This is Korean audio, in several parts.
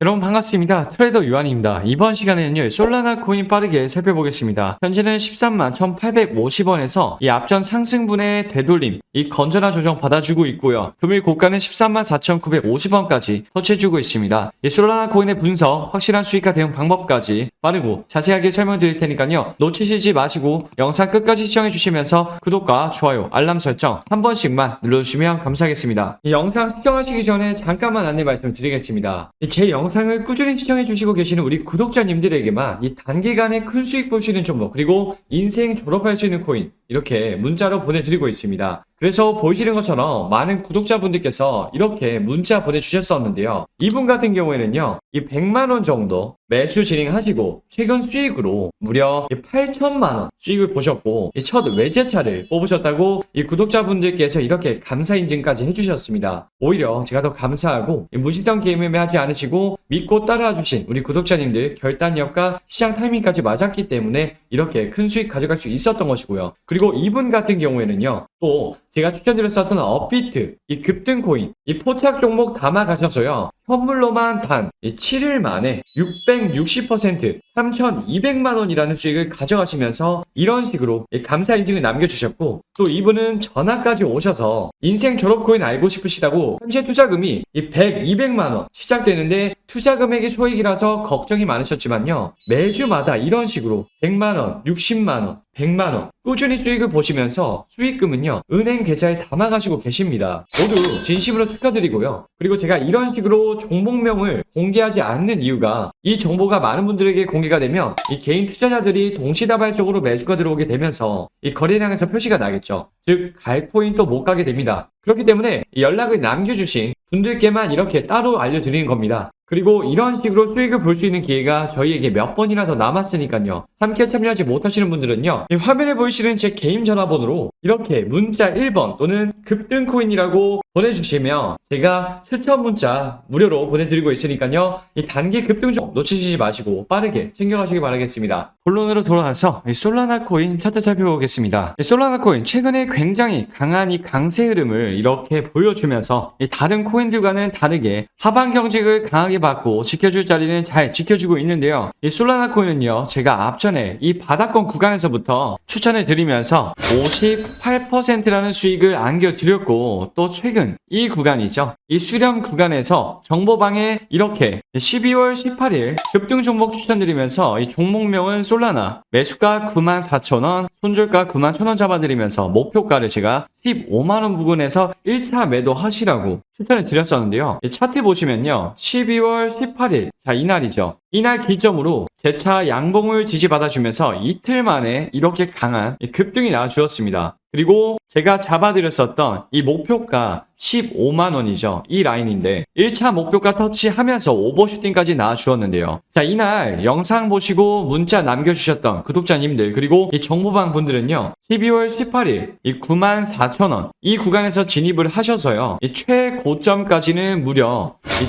여러분 반갑습니다. 트레이더 유한입니다. 이번 시간에는요, 솔라나 코인 빠르게 살펴보겠습니다. 현재는 13만 1,850원에서 이 앞전 상승분의 되돌림, 이 건전한 조정 받아주고 있고요. 금일 고가는 13만 4,950원까지 터치해주고 있습니다. 이 솔라나 코인의 분석, 확실한 수익화 대응 방법까지 빠르고 자세하게 설명드릴 테니까요. 놓치시지 마시고 영상 끝까지 시청해주시면서 구독과 좋아요, 알람 설정 한 번씩만 눌러주시면 감사하겠습니다. 이 영상 시청하시기 전에 잠깐만 안내 말씀드리겠습니다. 이제 영 상을 꾸준히 시청해 주시고 계시는 우리 구독자님들에게만 이 단기간에 큰 수익 볼 수 있는 정보 그리고 인생 졸업할 수 있는 코인 이렇게 문자로 보내드리고 있습니다. 그래서 보이시는 것처럼 많은 구독자분들께서 이렇게 문자 보내주셨었는데요. 이분 같은 경우에는요, 이 100만원 정도 매수 진행하시고, 최근 수익으로 무려 8천만원 수익을 보셨고, 이첫 외제차를 뽑으셨다고 이 구독자분들께서 이렇게 감사 인증까지 해주셨습니다. 오히려 제가 더 감사하고, 이 무지성 게임을 하지 않으시고, 믿고 따라와 주신 우리 구독자님들 결단력과 시장 타이밍까지 맞았기 때문에 이렇게 큰 수익 가져갈 수 있었던 것이고요. 그리고 이분 같은 경우에는요, 또 제가 추천드렸었던 업비트, 이 급등 코인, 이 포착 종목 담아 가셔서요. 현물로만 단 7일 만에 660%, 3,200만 원이라는 수익을 가져가시면서 이런 식으로 이 감사 인증을 남겨주셨고 또 이분은 전화까지 오셔서 인생 졸업 코인 알고 싶으시다고 현재 투자금이 이 100, 200만 원 시작되는데 투자 금액이 소액이라서 걱정이 많으셨지만요. 매주마다 이런 식으로 100만 원, 60만 원, 100만 원 꾸준히 수익을 보시면서 수익금은요 은행 계좌에 담아가시고 계십니다. 모두 진심으로 축하드리고요. 그리고 제가 이런 식으로 종목명을 공개하지 않는 이유가 이 정보가 많은 분들에게 공개가 되면 이 개인 투자자들이 동시다발적으로 매수가 들어오게 되면서 이 거래량에서 표시가 나겠죠. 즉 갈 코인도 못 가게 됩니다. 그렇기 때문에 이 연락을 남겨주신 분들께만 이렇게 따로 알려드리는 겁니다. 그리고 이런 식으로 수익을 볼 수 있는 기회가 저희에게 몇 번이나 더 남았으니까요. 함께 참여하지 못하시는 분들은요. 이 화면에 보이시는 제 개인 전화번호로 이렇게 문자 1번 또는 급등코인이라고 보내주시면 제가 추천 문자 무료로 보내드리고 있으니까요. 이 단기 급등종 놓치시지 마시고 빠르게 챙겨가시기 바라겠습니다. 본론으로 돌아와서 이 솔라나 코인 차트 살펴보겠습니다. 이 솔라나 코인 최근에 굉장히 강한 이 강세 흐름을 이렇게 보여주면서 이 다른 코인들과는 다르게 하방 경직을 강하게 받고 지켜줄 자리는 잘 지켜주고 있는데요. 이 솔라나 코인은요, 제가 앞전에 이 바닥권 구간에서부터 추천을 드리면서 58%라는 수익을 안겨드렸고 또 최근 이 구간이죠. 이 수렴 구간에서 정보방에 이렇게 12월 18일 급등 종목 추천드리면서 이 종목명은 솔라나 매수가 94,000원, 손절가 91,000원 잡아드리면서 목표가를 제가 15만원 부근에서 1차 매도 하시라고 추천을 드렸었는데요. 이 차트 보시면요. 12월 18일, 자, 이날이죠. 이날 기점으로 제차 양봉을 지지받아주면서 이틀 만에 이렇게 강한 이 급등이 나와주었습니다. 그리고 제가 잡아드렸었던 이 목표가 15만원이죠. 이 라인인데 1차 목표가 터치하면서 오버슈팅까지 나와주었는데요. 자, 이날 영상 보시고 문자 남겨주셨던 구독자님들 그리고 이 정보방 분들은요. 12월 18일 이 94,000원 이 구간에서 진입을 하셔서요. 이 최고점까지는 무려 이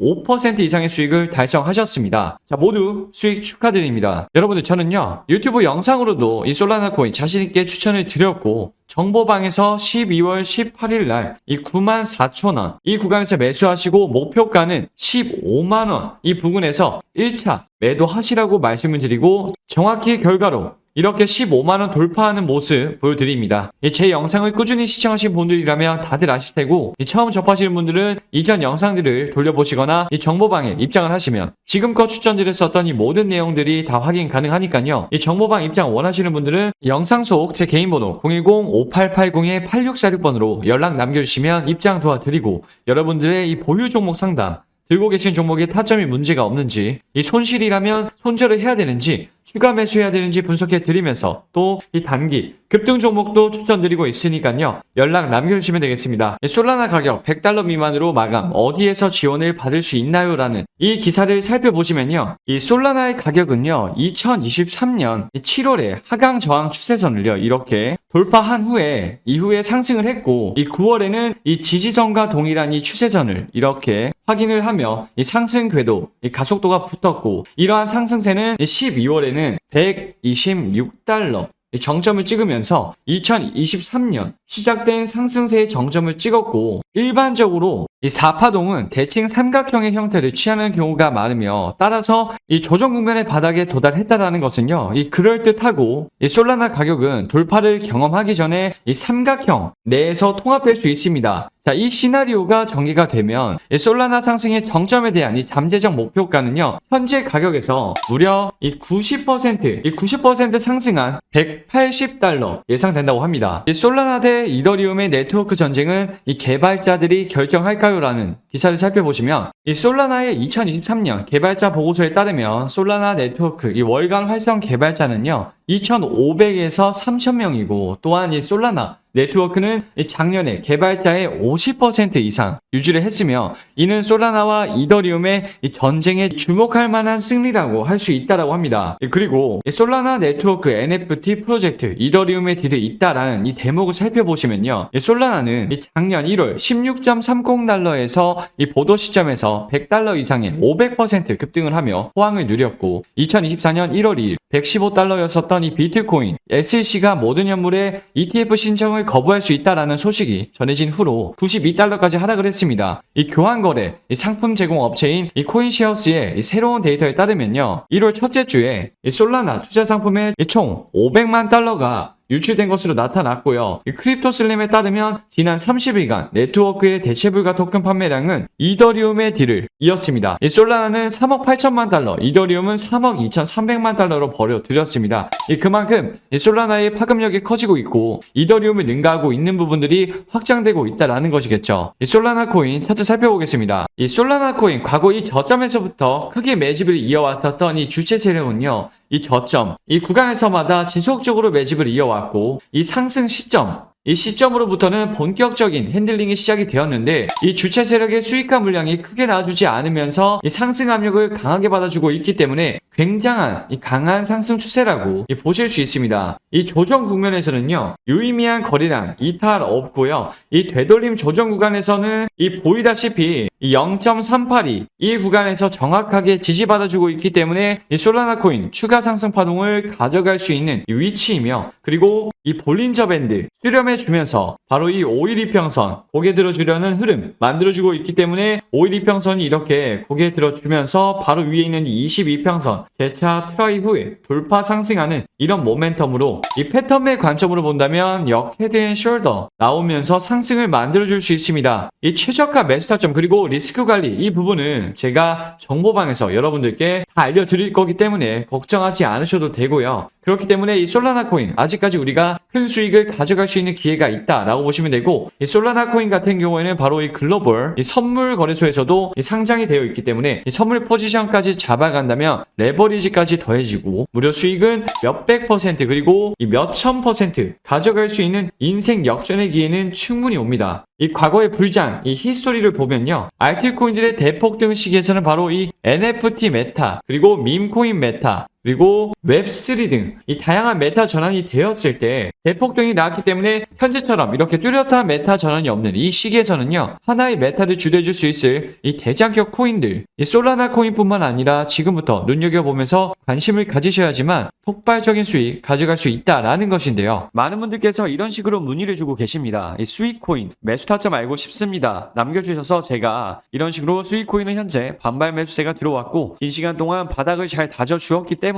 75% 이상의 수익을 달성하셨습니다. 자, 모두 수익 축하드립니다. 여러분들 저는요. 유튜브 영상으로도 이 솔라나 코인 자신있게 추천을 드렸고 정보방에서 12월 18일 날 이 94,000원 이 구간에서 매수하시고 목표가는 15만 원 이 부근에서 1차 매도하시라고 말씀을 드리고 정확히 결과로 이렇게 15만원 돌파하는 모습 보여드립니다. 이제 영상을 꾸준히 시청하신 분들이라면 다들 아실 테고 이 처음 접하시는 분들은 이전 영상들을 돌려보시거나 이 정보방에 입장을 하시면 지금껏 추천드렸었던 이 모든 내용들이 다 확인 가능하니까요. 이 정보방 입장 원하시는 분들은 영상 속 제 개인 번호 010-5880-8646번으로 연락 남겨주시면 입장 도와드리고 여러분들의 이 보유 종목 상담 들고 계신 종목에 타점이 문제가 없는지, 이 손실이라면 손절을 해야 되는지, 추가 매수해야 되는지 분석해 드리면서 또 이 단기 급등 종목도 추천드리고 있으니까요. 연락 남겨주시면 되겠습니다. 이 솔라나 가격 100달러 미만으로 마감 어디에서 지원을 받을 수 있나요? 라는 이 기사를 살펴보시면요. 이 솔라나의 가격은요. 2023년 7월에 하강 저항 추세선을요. 이렇게 돌파한 후에 이후에 상승을 했고 이 9월에는 이 지지선과 동일한 이 추세선을 이렇게 확인을 하며 이 상승 궤도 이 가속도가 붙었고 이러한 상승세는 12월에는 126달러 이 정점을 찍으면서 2023년 시작된 상승세의 정점을 찍었고 일반적으로 이 4파동은 대칭 삼각형의 형태를 취하는 경우가 많으며 따라서 이 조정 국면의 바닥에 도달했다라는 것은요. 이 그럴듯하고 이 솔라나 가격은 돌파를 경험하기 전에 이 삼각형 내에서 통합될 수 있습니다. 자, 이 시나리오가 전개가 되면 이 솔라나 상승의 정점에 대한 이 잠재적 목표가는요. 현재 가격에서 무려 이 90%, 이 90% 상승한 180달러 예상된다고 합니다. 이 솔라나 대 이더리움의 네트워크 전쟁은 이 개발자들이 결정할까요? 라는 기사를 살펴보시면 이 솔라나의 2023년 개발자 보고서에 따르면 솔라나 네트워크 이 월간 활성 개발자는요. 2,500에서 3,000명이고 또한 이 솔라나 네트워크는 이 작년에 개발자의 50% 이상 유지를 했으며 이는 솔라나와 이더리움의 이 전쟁에 주목할 만한 승리라고 할 수 있다라고 합니다. 예, 그리고 이 솔라나 네트워크 NFT 프로젝트 이더리움의 딜이 있다라는 이 대목을 살펴보시면요. 이 솔라나는 이 작년 1월 16.30달러에서 이 보도 시점에서 100달러 이상의 500% 급등을 하며 호황을 누렸고 2024년 1월 2일 115달러였었던 이 비트코인 SEC가 모든 현물의 ETF 신청을 거부할 수 있다라는 소식이 전해진 후로 92달러까지 하락을 했습니다. 이 교환 거래, 이 상품 제공 업체인 이 코인시어스의 이 새로운 데이터에 따르면요. 1월 첫째 주에 이 솔라나 투자 상품의 총 500만 달러가 유출된 것으로 나타났고요. 이 크립토 슬램에 따르면 지난 30일간 네트워크의 대체불가 토큰 판매량은 이더리움의 딜을 이었습니다. 이 솔라나는 3억 8천만 달러, 이더리움은 3억 2,300만 달러로 벌어들였습니다. 이 그만큼 이 솔라나의 파급력이 커지고 있고 이더리움을 능가하고 있는 부분들이 확장되고 있다라는 것이겠죠. 이 솔라나 코인 차트 살펴보겠습니다. 이 솔라나 코인 과거 이 저점에서부터 크게 매집을 이어왔었던 이 주체 세력은요. 이 저점, 이 구간에서마다 지속적으로 매집을 이어왔고 이 상승 시점, 이 시점으로부터는 본격적인 핸들링이 시작이 되었는데 이 주체 세력의 수익화 물량이 크게 나와주지 않으면서 이 상승 압력을 강하게 받아주고 있기 때문에 굉장한 이 강한 상승 추세라고 이 보실 수 있습니다. 이 조정 국면에서는요 유의미한 거래량 이탈 없고요 이 되돌림 조정 구간에서는 이 보이다시피 이0.382 이 구간에서 정확하게 지지받아주고 있기 때문에 이 솔라나 코인 추가 상승 파동을 가져갈 수 있는 이 위치이며 그리고 이 볼린저 밴드 수렴해 주면서 바로 이 5일 이평선 고개 들어주려는 흐름 만들어주고 있기 때문에 5일 이평선이 이렇게 고개 들어주면서 바로 위에 있는 이 22평선 재차 트라이 후에 돌파 상승하는 이런 모멘텀으로 이 패턴의 관점으로 본다면 역 헤드 앤 숄더 나오면서 상승을 만들어줄 수 있습니다. 이 최저가 매수 타점 그리고 리스크 관리 이 부분은 제가 정보방에서 여러분들께 다 알려드릴 거기 때문에 걱정하지 않으셔도 되고요. 그렇기 때문에 이 솔라나 코인 아직까지 우리가 큰 수익을 가져갈 수 있는 기회가 있다라고 보시면 되고 이 솔라나 코인 같은 경우에는 바로 이 글로벌 이 선물 거래소에서도 이 상장이 되어 있기 때문에 이 선물 포지션까지 잡아간다면 레버리지까지 더해지고 무려 수익은 몇백 퍼센트 그리고 이 몇천 퍼센트 가져갈 수 있는 인생 역전의 기회는 충분히 옵니다. 이 과거의 불장, 이 히스토리를 보면요. 알트코인들의 대폭등 시기에서는 바로 이 NFT 메타, 그리고 밈코인 메타, 그리고 웹3 등 이 다양한 메타 전환이 되었을 때 대폭등이 나왔기 때문에 현재처럼 이렇게 뚜렷한 메타 전환이 없는 이 시기에서는요 하나의 메타를 주도해줄 수 있을 이 대장격 코인들 이 솔라나 코인뿐만 아니라 지금부터 눈여겨보면서 관심을 가지셔야지만 폭발적인 수익 가져갈 수 있다라는 것인데요. 많은 분들께서 이런 식으로 문의를 주고 계십니다. 이 수익 코인 매수 타점 알고 싶습니다. 남겨주셔서 제가 이런 식으로 수익 코인은 현재 반발 매수세가 들어왔고 긴 시간 동안 바닥을 잘 다져 주었기 때문에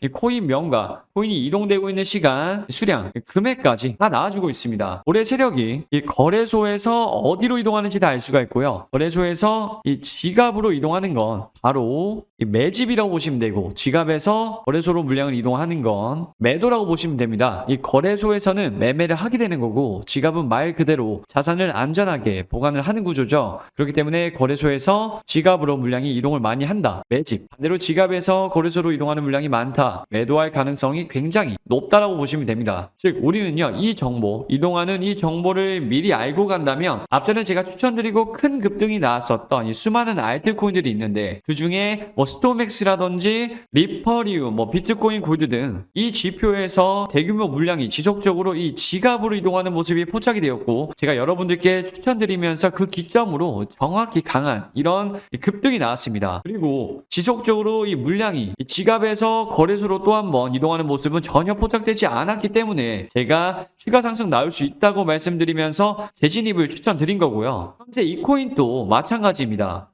이 코인 명과 코인이 이동되고 있는 시간, 수량, 금액까지 다 나와주고 있습니다. 올해 세력이 이 거래소에서 어디로 이동하는지 다 알 수가 있고요. 거래소에서 이 지갑으로 이동하는 건 바로 이 매집이라고 보시면 되고 지갑에서 거래소로 물량을 이동하는 건 매도라고 보시면 됩니다. 이 거래소에서는 매매를 하게 되는 거고 지갑은 말 그대로 자산을 안전하게 보관을 하는 구조죠. 그렇기 때문에 거래소에서 지갑으로 물량이 이동을 많이 한다. 매집. 반대로 지갑에서 거래소로 이동하는 물량이 많다. 매도할 가능성이 굉장히 높다라고 보시면 됩니다. 즉 우리는요 이 정보 이동하는 이 정보를 미리 알고 간다면 앞전에 제가 추천드리고 큰 급등이 나왔었던 이 수많은 알트코인들이 있는데 그 중에 뭐 스토맥스라든지 리퍼리움, 뭐 비트코인 골드 등 이 지표에서 대규모 물량이 지속적으로 이 지갑으로 이동하는 모습이 포착이 되었고 제가 여러분들께 추천드리면서 그 기점으로 정확히 강한 이런 급등이 나왔습니다. 그리고 지속적으로 이 물량이 이 지갑에서 거래 소로 또 한번 이동하는 모습은 전혀 포착되지 않았기 때문에 제가 추가 상승 나올 수 있다고 말씀드리면서 재진입을 추천드린 거고요. 현재 이 코인도 마찬가지입니다.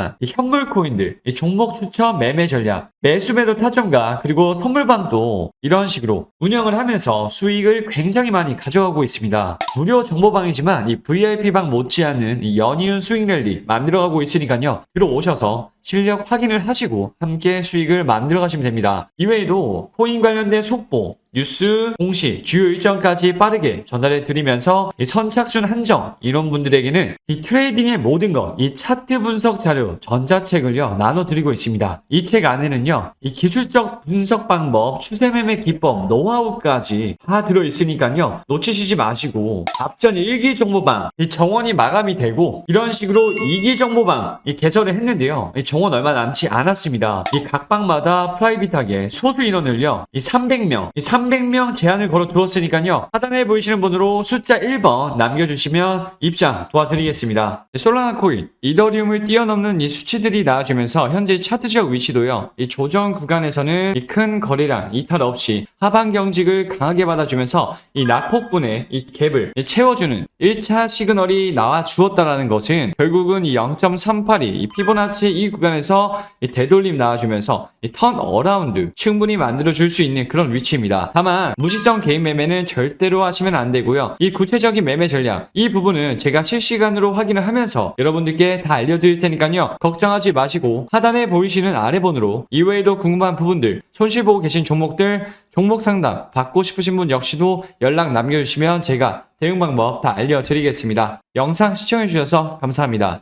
이 현물 코인들, 이 종목 추천 매매 전략, 매수 매도 타점과 그리고 선물방도 이런 식으로 운영을 하면서 수익을 굉장히 많이 가져가고 있습니다. 무료 정보방이지만 이 VIP방 못지않은 이 연이은 수익 랠리 만들어가고 있으니까요. 들어오셔서 실력 확인을 하시고 함께 수익을 만들어 가시면 됩니다. 이외에도 코인 관련된 속보, 뉴스, 공시, 주요 일정까지 빠르게 전달해 드리면서 이 선착순 한정 이런 분들에게는 이 트레이딩의 모든 것, 이 차트 분석 자료 전자책을요 나눠 드리고 있습니다. 이 책 안에는요 이 기술적 분석 방법, 추세 매매 기법, 노하우까지 다 들어 있으니까요 놓치시지 마시고 앞전 1기 정보방 이 정원이 마감이 되고 이런 식으로 2기 정보방 이 개설을 했는데요. 이 정원 얼마 남지 않았습니다. 이 각 방마다 프라이빗하게 소수 인원을요 이 300명 이 300명 제한을 걸어 두었으니까요 하단에 보이시는 번호로 숫자 1번 남겨주시면 입장 도와드리겠습니다. 솔라나 코인 이더리움을 뛰어넘는 이 수치들이 나와주면서 현재 차트적 위치도요 이 조정 구간에서는 이 큰 거래량 이탈 없이 하방 경직을 강하게 받아주면서 이 낙폭분의 이 갭을 이 채워주는 1차 시그널이 나와 주었다라는 것은 결국은 이 0.382 이 피보나치 이 구간에서 이 되돌림 나와주면서 이 턴 어라운드 충분히 만들어 줄 수 있는 그런 위치입 다만 무시성 개인 매매는 절대로 하시면 안 되고요. 이 구체적인 매매 전략 이 부분은 제가 실시간으로 확인을 하면서 여러분들께 다 알려드릴 테니까요. 걱정하지 마시고 하단에 보이시는 아래 번호로 이외에도 궁금한 부분들 손실 보고 계신 종목들 종목 상담 받고 싶으신 분 역시도 연락 남겨주시면 제가 대응 방법 다 알려드리겠습니다. 영상 시청해주셔서 감사합니다.